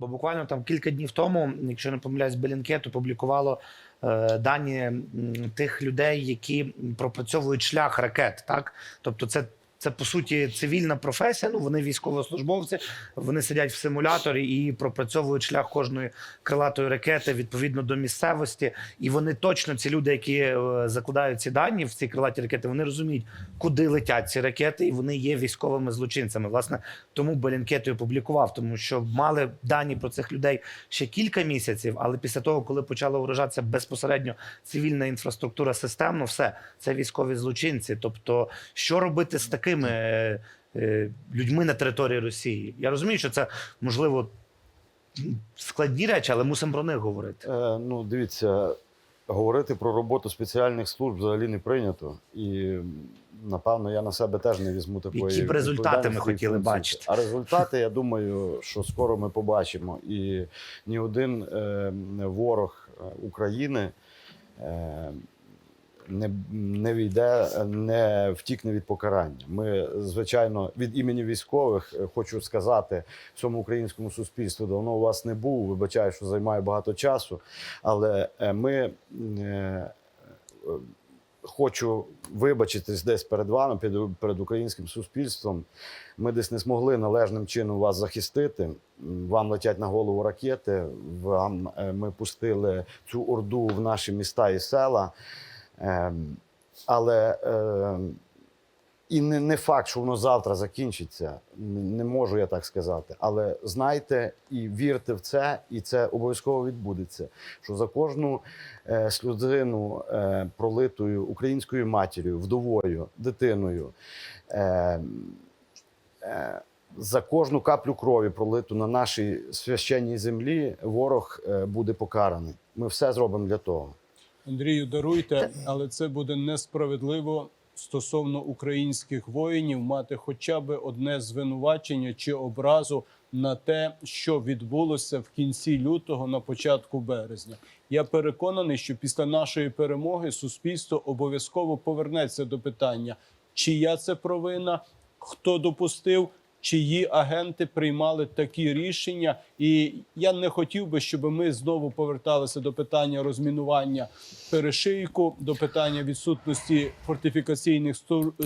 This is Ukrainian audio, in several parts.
Бо буквально там кілька днів тому, якщо не помиляюсь, Белінкет опублікувало е, дані тих людей, які пропрацьовують шлях ракет. Так, тобто, це. Це по суті цивільна професія. Ну вони військовослужбовці, вони сидять в симуляторі і пропрацьовують шлях кожної крилатої ракети відповідно до місцевості. І вони точно ці люди, які е, закладають ці дані в ці крилаті ракети, вони розуміють, куди летять ці ракети, і вони є військовими злочинцями. Власне, тому Белінкет і опублікував, тому що мали дані про цих людей ще кілька місяців, але після того, коли почала уражатися безпосередньо цивільна інфраструктура системно, все це військові злочинці. Тобто, що робити з такими е, людьми на території Росії? Я розумію, що це можливо складні речі, але мусимо про них говорити. Е, ну, дивіться, говорити про роботу спеціальних служб взагалі не прийнято. І напевно я на себе теж не візьму такої. Які б результати ми хотіли функції. бачити? А результати, я думаю, що скоро ми побачимо. І ні один е, ворог е, України. Е, не, не війде, не втікне від покарання. Ми, звичайно, від імені військових е, хочу сказати всьому українському суспільству, давно у вас не був. Вибачаю, що займає багато часу, але е, ми е, хочу вибачитись десь перед вами, перед, перед українським суспільством. Ми десь не змогли належним чином вас захистити. Вам летять на голову ракети. Вам ми пустили цю орду в наші міста і села. Ем, Але ем, і не, факт, що воно завтра закінчиться. Не, можу я так сказати. Але знайте і вірте в це, і це обов'язково відбудеться. Що за кожну е, е, пролитою українською матір'ю, вдовою, дитиною. Е, е, за кожну каплю крові, пролиту на нашій священній землі, ворог е, буде покараний. Ми все зробимо для того. Андрію, даруйте, але це буде несправедливо стосовно українських воїнів мати хоча б одне звинувачення чи образу на те, що відбулося в кінці лютого на початку березня. Я переконаний, що після нашої перемоги суспільство обов'язково повернеться до питання, чия це провина, хто допустив. Чиї агенти приймали такі рішення, і я не хотів би, щоб ми знову поверталися до питання розмінування перешийку, до питання відсутності фортифікаційних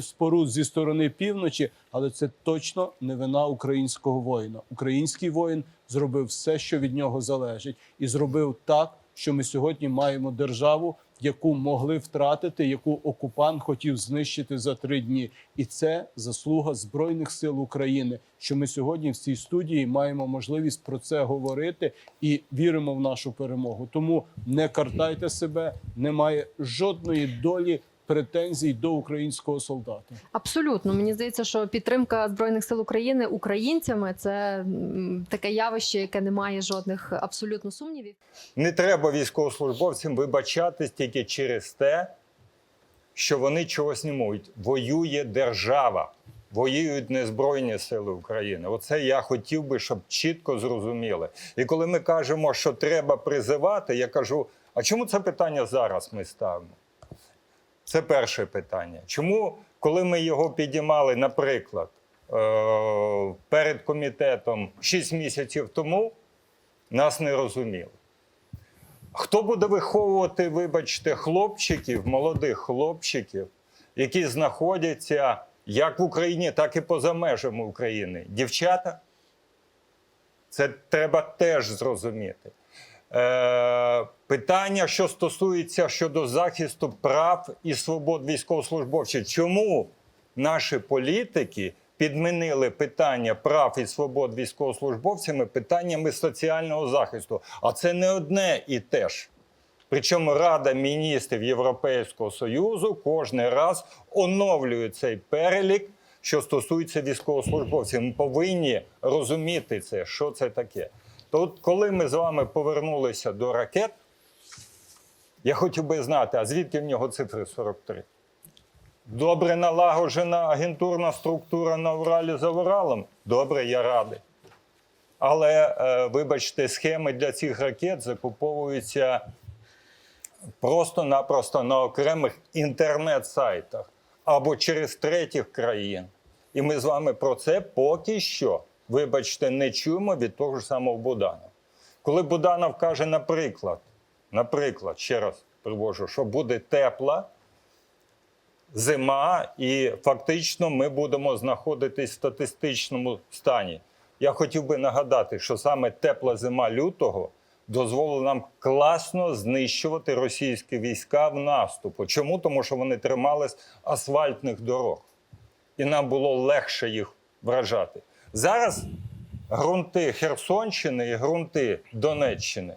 споруд зі сторони півночі, але це точно не вина українського воїна. Український воїн зробив все, що від нього залежить, і зробив так, що ми сьогодні маємо державу, яку могли втратити, яку окупант хотів знищити за три дні. І це заслуга Збройних сил України, що ми сьогодні в цій студії маємо можливість про це говорити і віримо в нашу перемогу. Тому не картайте себе, немає жодної долі претензій до українського солдата. Абсолютно, мені здається, що підтримка збройних сил України українцями це таке явище, яке не має жодних абсолютно сумнівів. Не треба військовослужбовцям вибачатись тільки через те, що вони чогось не можуть. Воює держава, воюють не Збройні Сили України. Оце я хотів би, щоб чітко зрозуміли. І коли ми кажемо, що треба призивати, я кажу: а чому це питання зараз ми ставимо? Це перше питання. Чому, коли ми його підіймали, наприклад, е- перед комітетом 6 місяців тому, нас не розуміли? Хто буде виховувати, вибачте, хлопчиків, молодих хлопчиків, які знаходяться як в Україні, так і поза межами України? Дівчата? Це треба теж зрозуміти. Е, питання, що стосується щодо захисту прав і свобод військовослужбовців. Чому наші політики підмінили питання прав і свобод військовослужбовцями питаннями соціального захисту? А це не одне і те ж. Причому Рада міністрів Європейського Союзу кожен раз оновлює цей перелік, що стосується військовослужбовців. Ми повинні розуміти це, що це таке. То от коли ми з вами повернулися до ракет, я хотів би знати, а звідки в нього цифри 43? Добре налагоджена агентурна структура на Уралі за Уралом? Добре, я радий. Але, е, вибачте, схеми для цих ракет закуповуються просто-напросто на окремих інтернет-сайтах або через третіх країн. І ми з вами про це поки що вибачте, не чуємо від того ж самого Буданова. Коли Буданов каже, наприклад, наприклад, ще раз привожу, що буде тепла зима, і фактично ми будемо знаходитись в статистичному стані. Я хотів би нагадати, що саме тепла зима лютого дозволила нам класно знищувати російські війська в наступу. Чому? Тому що вони тримались асфальтних дорог, і нам було легше їх вражати. Зараз ґрунти Херсонщини і ґрунти Донеччини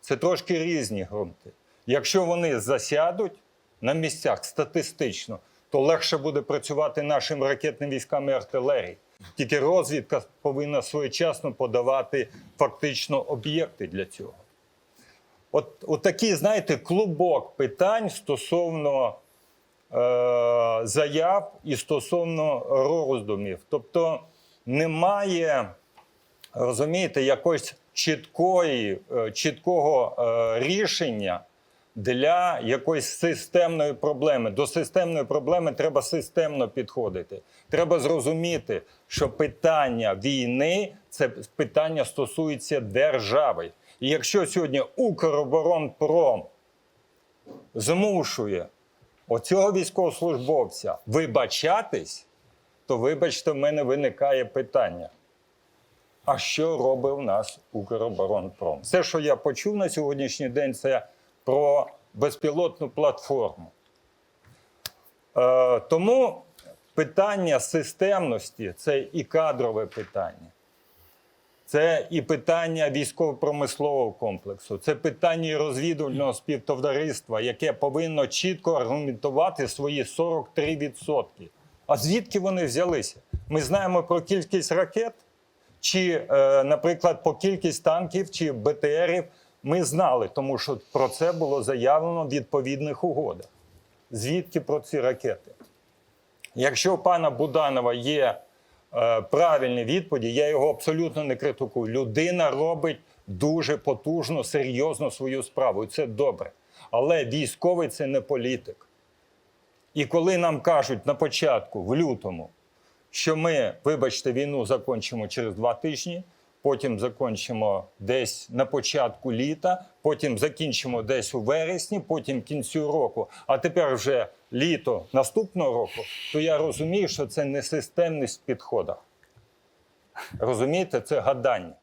це трошки різні ґрунти. Якщо вони засядуть на місцях статистично, то легше буде працювати нашим ракетним військам і артилерії. Тільки розвідка повинна своєчасно подавати фактично об'єкти для цього. От, от такий, знаєте, клубок питань стосовно е, заяв і стосовно роздумів. Тобто немає, розумієте, якоїсь чіткої, е, чіткого е, рішення для якоїсь системної проблеми. До системної проблеми треба системно підходити. Треба зрозуміти, що питання війни це питання стосується держави. І якщо сьогодні Укроборонпром змушує оцього військовослужбовця вибачатись, то вибачте, в мене виникає питання. А що робить у нас Укроборонпром? Все, що я почув на сьогоднішній день, це про безпілотну платформу. Е, тому питання системності це і кадрове питання. Це і питання військово-промислового комплексу, це питання розвідувального співтовариства, яке повинно чітко аргументувати свої 43%. А звідки вони взялися? Ми знаємо про кількість ракет, чи, е, наприклад, по кількість танків чи БТРів. Ми знали, тому що про це було заявлено в відповідних угодах. Звідки про ці ракети? Якщо у пана Буданова є е, правильні відповіді, я його абсолютно не критикую. Людина робить дуже потужно, серйозно свою справу, і це добре. Але військовий це не політик. І коли нам кажуть на початку, в лютому, що ми, вибачте, війну закінчимо через два тижні, потім закінчимо десь на початку літа, потім закінчимо десь у вересні, потім кінцю року, а тепер вже літо наступного року, то я розумію, що це не системність в. Розумієте, це гадання.